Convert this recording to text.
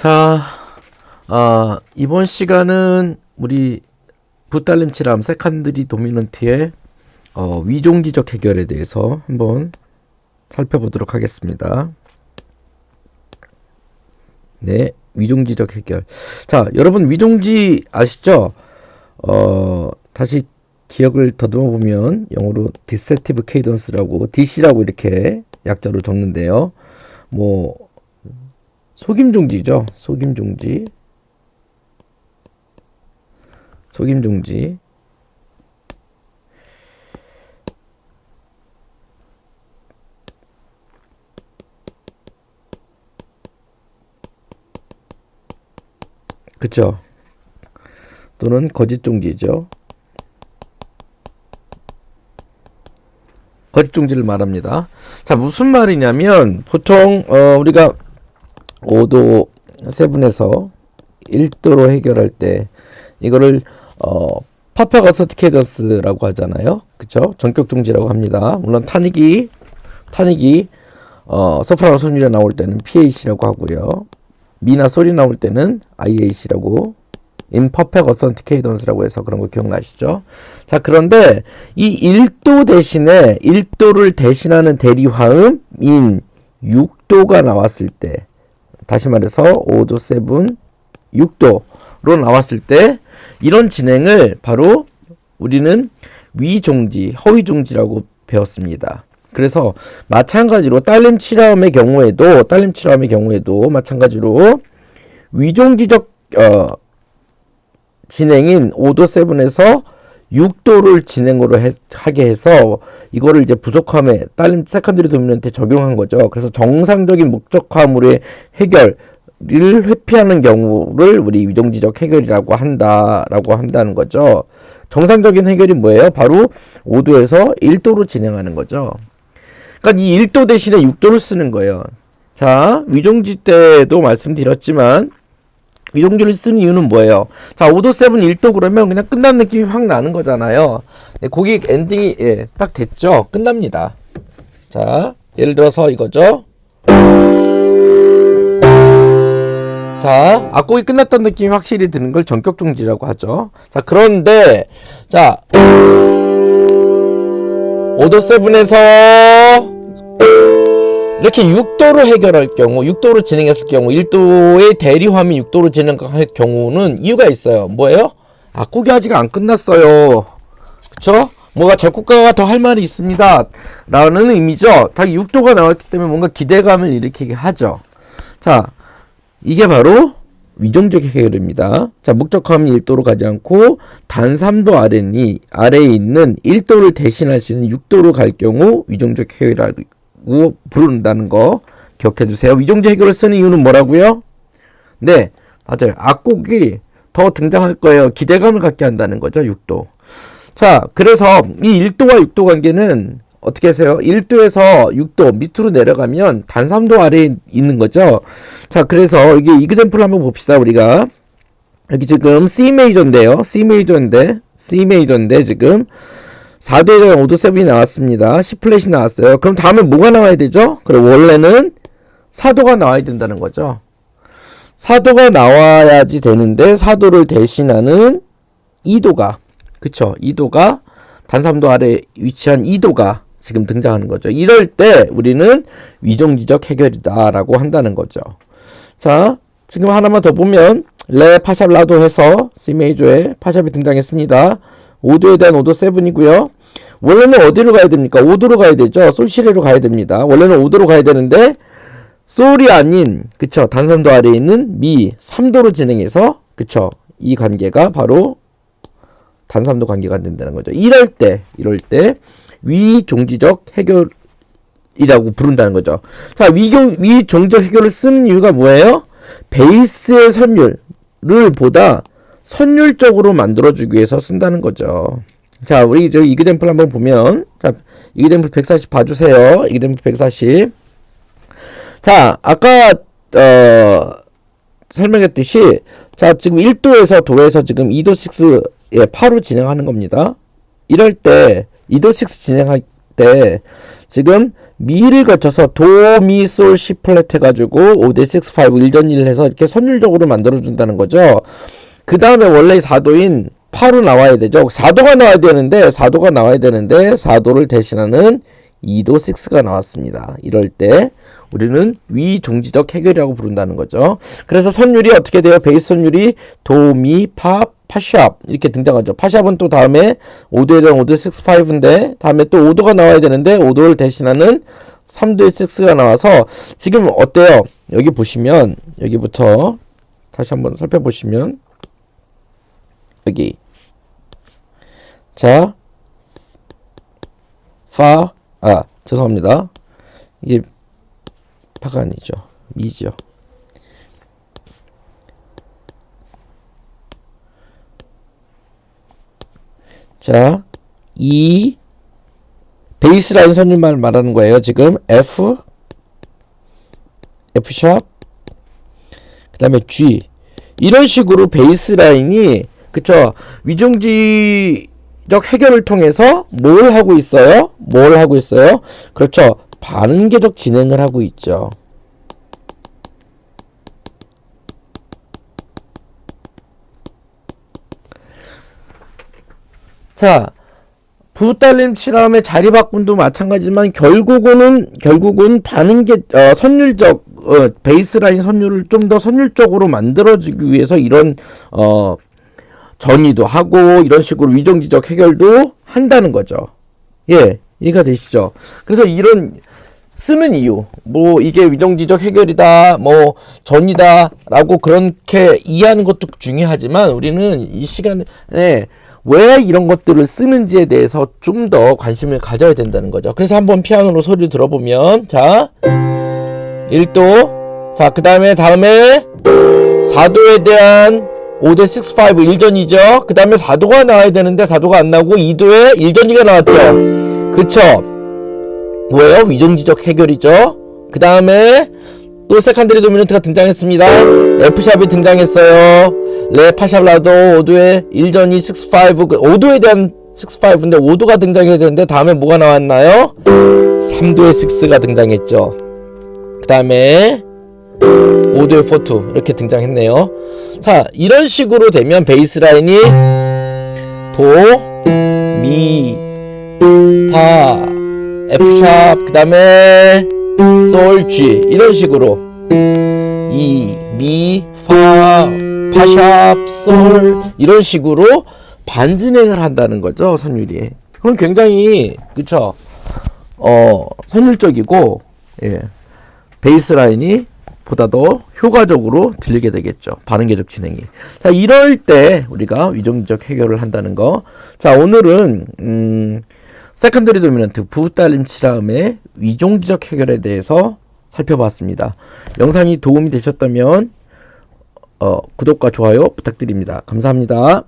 자, 아, 이번 시간은 우리 부딸림치람 세컨드리 도미넌트의 어, 위종지적 해결에 대해서 한번 살펴보도록 하겠습니다. 네, 위종지적 해결. 자, 여러분 위종지 아시죠? 어, 다시 기억을 더듬어 보면 영어로 디세티브 케이던스라고 DC라고 이렇게 약자로 적는데요. 뭐 속임종지죠. 속임종지. 속임종지. 그쵸. 또는 거짓종지죠. 거짓종지를 말합니다. 자, 무슨 말이냐면, 보통, 어, 우리가 5도 세분에서 1도로 해결할 때 이거를 어 퍼펙트 어서티케이더스라고 하잖아요. 그쵸? 전격 중지라고 합니다. 물론 탄익이 탄익이 어 소프라노 소리가 나올 때는 PAC라고 하고요. 미나 소리 나올 때는 IAC라고 imperfect authenticator라고 해서 그런 거 기억나시죠? 자, 그런데 이 1도 대신에 1도를 대신하는 대리화음 인 6도가 나왔을 때 다시 말해서 5도, 7, 6도로 나왔을 때 이런 진행을 바로 우리는 위종지, 허위종지라고 배웠습니다. 그래서 마찬가지로 딸림 칠화음의 경우에도 딸림 칠화음의 경우에도 마찬가지로 위종지적 어, 진행인 5도 7에서 6도를 진행으로 해, 하게 해서 이거를 이제 부속함에 딸림 세컨드리 도미넌트에 적용한 거죠. 그래서 정상적인 목적화물의 해결을 회피하는 경우를 우리 위동지적 해결이라고 한다라고 한다는 거죠. 정상적인 해결이 뭐예요? 바로 5도에서 1도로 진행하는 거죠. 그러니까 이 1도 대신에 6도를 쓰는 거예요. 자, 위종지 때도 말씀드렸지만 이동주를 쓰는 이유는 뭐예요? 자, 5도 7 1도 그러면 그냥 끝난 느낌이 확 나는 거잖아요. 네, 거기 엔딩이 예, 딱 됐죠? 끝납니다. 자, 예를 들어서 이거죠. 자, 악곡이 끝났다는 느낌이 확실히 드는 걸 전격 중지라고 하죠. 자, 그런데 자, 5도 7에서 이렇게 6도로 해결할 경우, 6도로 진행했을 경우, 1도의 대리화면 6도로 진행할 경우는 이유가 있어요. 뭐예요? 악곡이 아직 안 끝났어요. 그쵸? 뭐가 작곡가가 더 할 말이 있습니다. 라는 의미죠. 다 6도가 나왔기 때문에 뭔가 기대감을 일으키게 하죠. 자, 이게 바로 위정적 해결입니다. 자, 목적화면 1도로 가지 않고 단 3도 아래니, 아래에 있는 1도를 대신할 수 있는 6도로 갈 경우 위정적 해결이라고 부른다는 거 기억해 주세요. 위종제 해결을 쓰는 이유는 뭐라고요? 네, 맞아요. 악곡이 더 등장할 거예요. 기대감을 갖게 한다는 거죠. 6도. 자, 그래서 이 1도와 6도 관계는 어떻게 하세요? 1도에서 6도 밑으로 내려가면 단 3도 아래에 있는 거죠. 자, 그래서 이게 이그젠플 한번 봅시다. 우리가 여기 지금 C 메이저인데요. C 메이저인데 C 메이저인데 지금 4도에 대한 5도 7이 나왔습니다. C 플랫이 나왔어요. 그럼 다음에 뭐가 나와야 되죠? 그럼 원래는 4도가 나와야 된다는 거죠. 4도가 나와야지 되는데 4도를 대신하는 2도가 그쵸 2도가 단3도 아래 위치한 2도가 지금 등장하는 거죠. 이럴 때 우리는 위정지적 해결이다라고 한다는 거죠. 자, 지금 하나만 더 보면 레 파샵 라도 해서 C 메이저에 파샵이 등장했습니다. 5도에 대한 5도 7이고요. 원래는 어디로 가야 됩니까? 5도로 가야 되죠. 솔시레로 가야 됩니다. 원래는 5도로 가야 되는데 솔이 아닌 그쵸 단선도 아래에 있는 미 3도로 진행해서 그쵸 이 관계가 바로 단삼도 관계가 안 된다는 거죠. 이럴 때 이럴 때 위종지적 해결 이라고 부른다는 거죠. 자 위경 위종적 해결을 쓰는 이유가 뭐예요? 베이스의 선율을 보다 선율적으로 만들어주기 위해서 쓴다는 거죠. 자, 우리 저 이그젠플 한번 보면, 자, 이그젠플 140 봐주세요. 이그젠플 140. 자, 아까, 어, 설명했듯이, 자, 지금 1도에서 도에서 지금 2도 6, 예, 8로 진행하는 겁니다. 이럴 때, 2도 6 진행할 때 지금 미를 거쳐서 도, 미, 솔, 시 플랫 해가지고 5대 6, 5, 1전 1 해서 이렇게 선율적으로 만들어준다는 거죠. 그 다음에 원래 4도인 파로 나와야 되죠. 4도가 나와야 되는데 4도가 나와야 되는데 4도를 대신하는 2도 6가 나왔습니다. 이럴 때 우리는 위종지적 해결이라고 부른다는 거죠. 그래서 선율이 어떻게 돼요? 베이스 선율이 도, 미, 파, 파샵 이렇게 등장하죠. 파샵은 또 다음에 5도에 대한 5도 6, 5인데 다음에 또 5도가 나와야 되는데 5도를 대신하는 3도의 6가 나와서 지금 어때요? 여기 보시면 여기부터 다시 한번 살펴보시면 여기 자 파, 아, 죄송합니다. 이게 파가 아니죠. 미죠. 자, 이 베이스 라인 선율만 말하는 거예요. 지금 F F 샵 그 다음에 G 이런 식으로 베이스 라인이 그쵸 위중지적 해결을 통해서 뭘 하고 있어요? 뭘 하고 있어요? 그렇죠 반응계적 진행을 하고 있죠. 자, 부딸림 칠함의 자리 바꿈도 마찬가지지만 결국은 결국은 반응계 어, 선율적 어, 베이스라인 선율을 좀 더 선율적으로 만들어주기 위해서 이런 어, 전이도 하고 이런 식으로 위정지적 해결도 한다는 거죠. 예, 이해가 되시죠? 그래서 이런 쓰는 이유, 뭐 이게 위정지적 해결이다, 뭐 전이다라고 그렇게 이해하는 것도 중요하지만 우리는 이 시간에 왜 이런 것들을 쓰는지에 대해서 좀 더 관심을 가져야 된다는 거죠. 그래서 한번 피아노로 소리를 들어보면 자 1도 자 그 다음에 다음에 4도에 대한 5대 6, 5 1전이죠. 그 다음에 4도가 나와야 되는데 4도가 안 나오고 2도에 1전이가 나왔죠. 그쵸? 뭐예요? 위정지적 해결이죠. 그 다음에 또 세컨드리 도미넌트가 등장했습니다. F샵이 등장했어요. 레 파샵라도 5도에 1전이 6, 5 5도에 대한 6, 5인데 5도가 등장해야 되는데 다음에 뭐가 나왔나요? 3도에 6가 등장했죠. 그 다음에 5도에 4, 2 이렇게 등장했네요. 자 이런 식으로 되면 베이스라인이 도, 미, 파, F샵 그 다음에 솔, G 이런 식으로 이, 미, 파, 파샵, 솔 이런 식으로 반진행을 한다는 거죠 선율이. 그럼 굉장히 그쵸? 어 선율적이고 예. 베이스 라인이 보다 더 효과적으로 들리게 되겠죠. 반응 계적 진행이. 자, 이럴 때 우리가 위정적 해결을 한다는 거. 자, 오늘은 음 세컨더리 도미넌트 부딸림 칠함의 위종지적 해결에 대해서 살펴봤습니다. 영상이 도움이 되셨다면 어, 구독과 좋아요 부탁드립니다. 감사합니다.